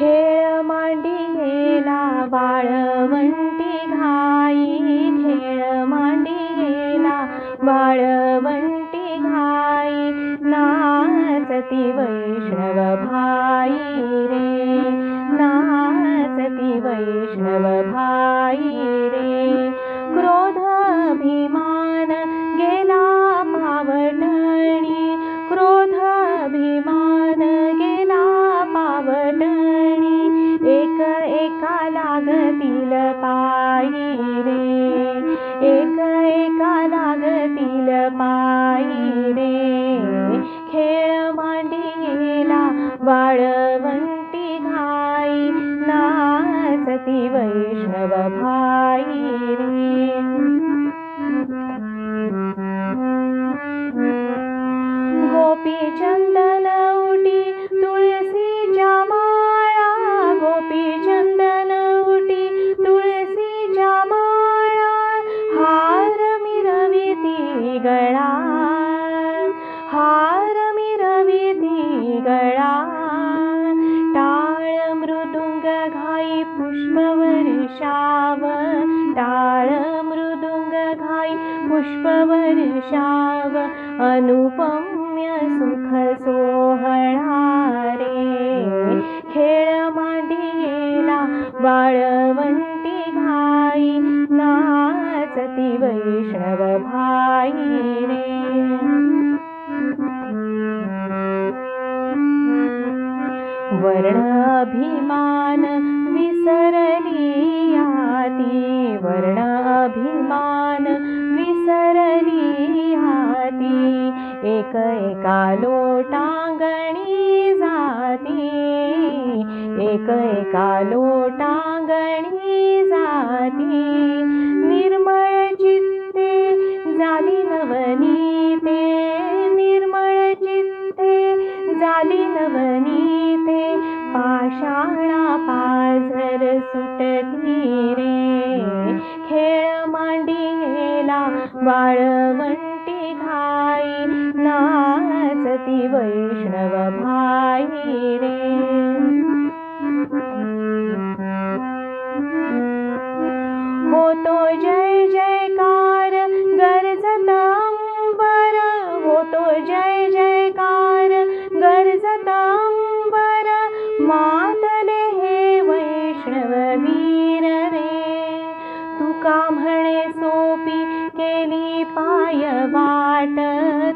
खेळ मांडियेला बाळवंटी घाई खेळ मांडियेला बाळवंटी घाई नाचती वैष्णव भाई रे नाचती वैष्णव भाई रे क्रोध भीमा वाळवंटी घाई नाचती वैष्णव भाई. टाळ मृदुंग घाई पुष्पवर्षाव अनुपम्य सुख सोहळारे खेळ मांडियेला वाळवंटी घाई नाचती वैष्णव भाई रे। वर्ण अभिमान विसरली आती वर्ण अभिमान विसरली आती एक एका लोटांगणी जाती. एक एका लोटांगणी जाती. सुटत रे खेळ मांडियेला वाळवंटी घाई. नाचती वैष्णव भाई रे. होतो जय जयकार गरजत अंबर होतो जय जयकार गरजत अंबर मा म्हणे सोपी केली पाय वाट.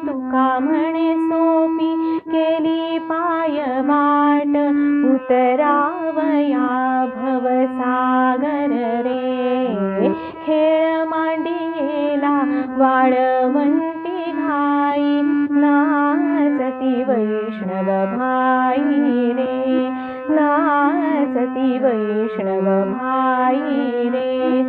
तुका म्हणे सोपी केली पाय वाट. उतरावया भवसागर रे. खेळ मांडियेला वाळवंटी घाई. नाचती वैष्णव भाई रे. नाचती वैष्णव भाई रे.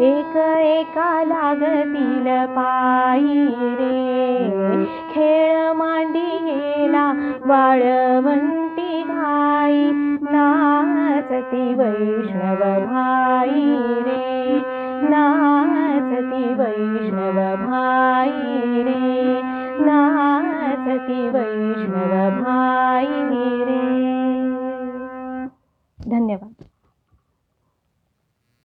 एक एका लागतील पायी रे. खेळ मांडियेला वाळवंटी घाई नाचती वैष्णव भाई रे. नाचती वैष्णव भाई रे. नाचती वैष्णव भाई